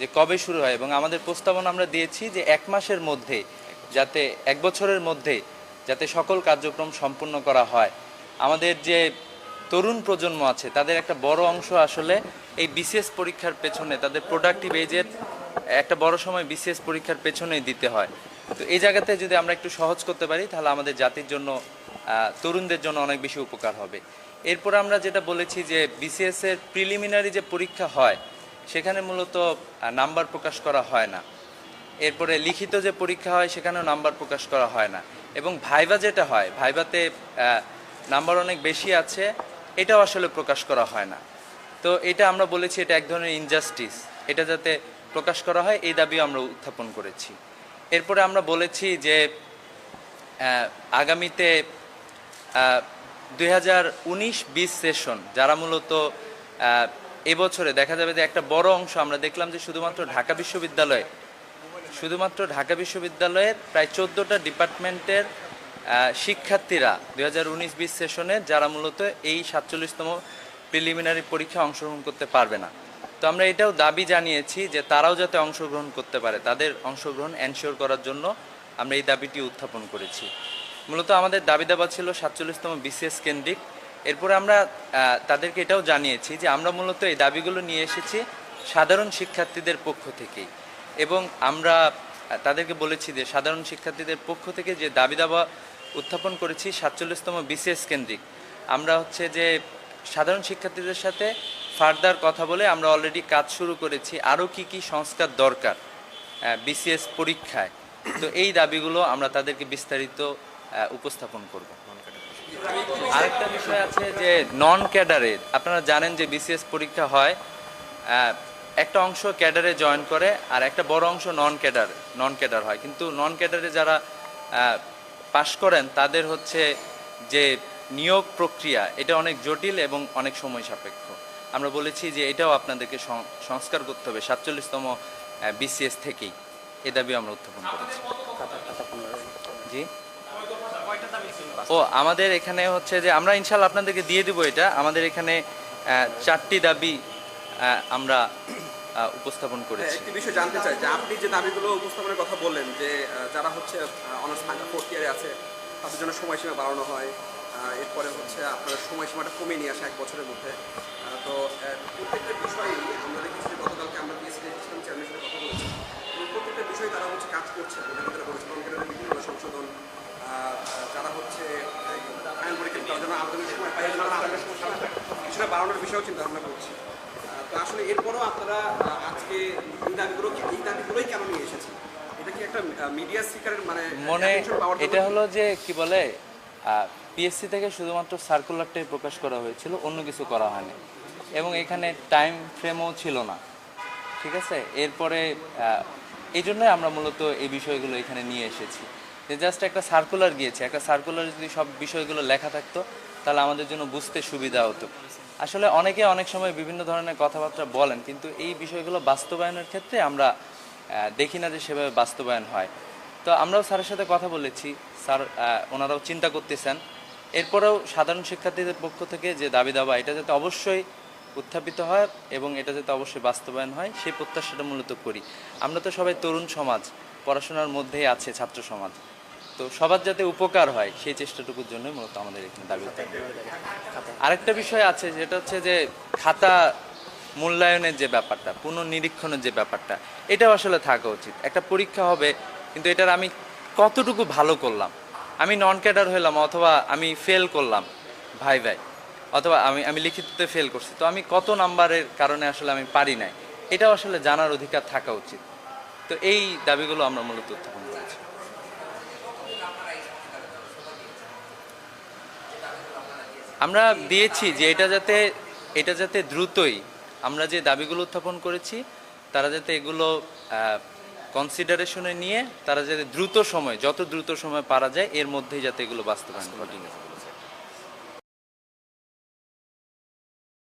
যে কবে শুরু হয় এবং আমাদের প্রস্তাবনা আমরা দিয়েছি যে এক মাসের মধ্যে যাতে, এক বছরের মধ্যে যাতে সকল কার্যক্রম সম্পূর্ণ করা হয়। আমাদের যে তরুণ প্রজন্ম আছে, তাদের একটা বড় অংশ আসলে এই বিশেষ পরীক্ষার পেছনে, তাদের প্রোডাক্টিভ এজের একটা বড় সময় বিশেষ পরীক্ষার পেছনেই দিতে হয়। তো এই জায়গাতে যদি আমরা একটু সহজ করতে পারি, তাহলে আমাদের জাতির জন্য তরুণদের জন্য অনেক বেশি উপকার হবে। এরপর আমরা যেটা বলেছি যে বিসিএস এর প্রিলিমিনারি যে পরীক্ষা হয় সেখানে মূলত নাম্বার প্রকাশ করা হয় না। এরপরে লিখিত যে পরীক্ষা হয়, সেখানেও নাম্বার প্রকাশ করা হয় না। এবং ভাইভা যেটা হয়, ভাইভাতে নাম্বার অনেক বেশি আছে, এটাও আসলে প্রকাশ করা হয় না। তো এটা আমরা বলেছি, এটা এক ধরনের ইনজাস্টিস এটা যাতে প্রকাশ করা হয়, এই দাবিও আমরা উত্থাপন করেছি। এরপরে আমরা বলেছি যে আগামীতে দুই হাজার উনিশ সেশন যারা মূলত এবছরে দেখা যাবে যে একটা বড় অংশ, আমরা দেখলাম যে শুধুমাত্র ঢাকা বিশ্ববিদ্যালয়ে, শুধুমাত্র ঢাকা বিশ্ববিদ্যালয়ের প্রায় চোদ্দোটা ডিপার্টমেন্টের শিক্ষার্থীরা দুই হাজার উনিশ বিশ সেশনের যারা মূলত এই সাতচল্লিশতম প্রিলিমিনারি পরীক্ষায় অংশগ্রহণ করতে পারবে না। তো আমরা এটাও দাবি জানিয়েছি যে তারাও যাতে অংশগ্রহণ করতে পারে, তাদের অংশগ্রহণ এনশিওর করার জন্য আমরা এই দাবিটি উত্থাপন করেছি। মূলত আমাদের দাবি দাবা ছিল সাতচল্লিশতম বিসিএস কেন্দ্রিক এরপরে আমরা তাদেরকে এটাও জানিয়েছি যে আমরা মূলত এই দাবিগুলো নিয়ে এসেছি সাধারণ শিক্ষার্থীদের পক্ষ থেকেই। এবং আমরা তাদেরকে বলেছি যে সাধারণ শিক্ষার্থীদের পক্ষ থেকে যে দাবি দাবা উত্থাপন করেছি সাতচল্লিশতম বিসিএস কেন্দ্রিক, আমরা হচ্ছে যে সাধারণ শিক্ষার্থীদের সাথে ফার্দার কথা বলে আমরা অলরেডি কাজ শুরু করেছি। আরও কি কি সংস্কার দরকার বিসিএস পরীক্ষায়, তো এই দাবিগুলো আমরা তাদেরকে বিস্তারিত উপস্থাপন করব। আরেকটা বিষয় আছে যে নন ক্যাডারে আপনারা জানেন যে বিসিএস পরীক্ষা হয় একটা অংশ ক্যাডারে জয়েন করে আর একটা বড় অংশ নন ক্যাডার নন ক্যাডার হয়। কিন্তু নন ক্যাডারে যারা পাশ করেন তাদের হচ্ছে যে নিয়োগ প্রক্রিয়া এটা অনেক জটিল এবং অনেক সময় সাপেক্ষ। আমরা বলেছি যে এটাও আপনাদেরকে সংস্কার করতে হবে সাতচল্লিশতম বিসিএস থেকেই। এ দাবি আমরা উত্থাপন করেছি। জি? ও আমাদের এখানে হচ্ছে যে আমরা ইনশাল্লাহ আপনাদেরকে দিয়ে দিব এটা। আমাদের এখানে চারটি দাবি আমরা উপস্থাপন হ্যাঁ, করেছি। একটি বিষয় জানতে চাই যে আপনি যে দাবিগুলো উপস্থাপনের কথা বললেন যে যারা হচ্ছে অনার্স ফোর্থ ইয়ারে আছে তাদের জন্য সময়সীমা বাড়ানো হয় এরপরে হচ্ছে আপনার সময়সীমাটা কমিয়ে নিয়ে আসে এক বছরের মধ্যে। তো প্রত্যেকটা বিষয়ে আমরা দেখেছি গতকালকে আমরা চেয়ারম্যানের সাথে কথা বলেছি। প্রত্যেকটা বিষয়ে তারা হচ্ছে কাজ করছে বাড়ানোর বিষয়েও চিন্তা ভাবনা করছি। তো আসলে এরপরও আপনারা আজকে এই দাবিগুলো এই দাবিগুলোই কেন নিয়ে এসেছেন? এটা কি একটা মিডিয়া স্পিকারের মানে মনে এটা হলো যে কি বলে পিএসসি থেকে শুধুমাত্র সার্কুলারটাই প্রকাশ করা হয়েছিল অন্য কিছু করা হয়নি। এবং এখানে টাইম ফ্রেমও ছিল না। ঠিক আছে? এরপরে এই জন্যই আমরা মূলত এই বিষয়গুলো এখানে নিয়ে এসেছি। যে জাস্ট একটা সার্কুলার গিয়েছে। একটা সার্কুলার যদি সব বিষয়গুলো লেখা থাকতো তাহলে আমাদের জন্য বুঝতে সুবিধা হতো। আসলে অনেকে অনেক সময় বিভিন্ন ধরনের কথাবার্তা বলেন, কিন্তু এই বিষয়গুলো বাস্তবায়নের ক্ষেত্রে আমরা দেখি না যে সেভাবে বাস্তবায়ন হয়। তো আমরাও স্যারের সাথে কথা বলেছি। স্যার ওনারাও চিন্তা করতেছেন। এরপরেও সাধারণ শিক্ষার্থীদের পক্ষ থেকে যে দাবি দাবা, এটা যাতে অবশ্যই উত্থাপিত হয় এবং এটা যাতে অবশ্যই বাস্তবায়ন হয়, সেই প্রত্যাশাটা মূলত করি। আমরা তো সবাই তরুণ সমাজ, পড়াশোনার মধ্যেই আছে ছাত্র সমাজ। তো সবার যাতে উপকার হয়, সেই চেষ্টাটুকুর জন্যই মূলত আমাদের এখানে দাবি আরেকটা বিষয় আছে, যেটা হচ্ছে যে খাতা মূল্যায়নের যে ব্যাপারটা, পুনর্নিরীক্ষণের যে ব্যাপারটা, এটাও আসলে থাকা উচিত। একটা পরীক্ষা হবে, কিন্তু এটার আমি কতটুকু ভালো করলাম? আমি নন ক্যাডার হলাম অথবা আমি ফেল করলাম, ভাই ভাই, অথবা আমি আমি লিখিততে ফেল করছি। তো আমি কত নাম্বারের কারণে আসলে আমি পারি নাই? এটাও আসলে জানার অধিকার থাকা উচিত। তো এই দাবিগুলো আমরা মূলত উত্থাপন আমরা দিয়েছি যে এটা যাতে এটা যাতে দ্রুতই আমরা যে দাবিগুলো উত্থাপন করেছি, তারা যাতে এগুলো কনসিডারেশনে নিয়ে তারা যাতে দ্রুত সময়, যত দ্রুত সময় পারা যায়, এর মধ্যেই যাতে এগুলো বাস্তবায়ন ঘটে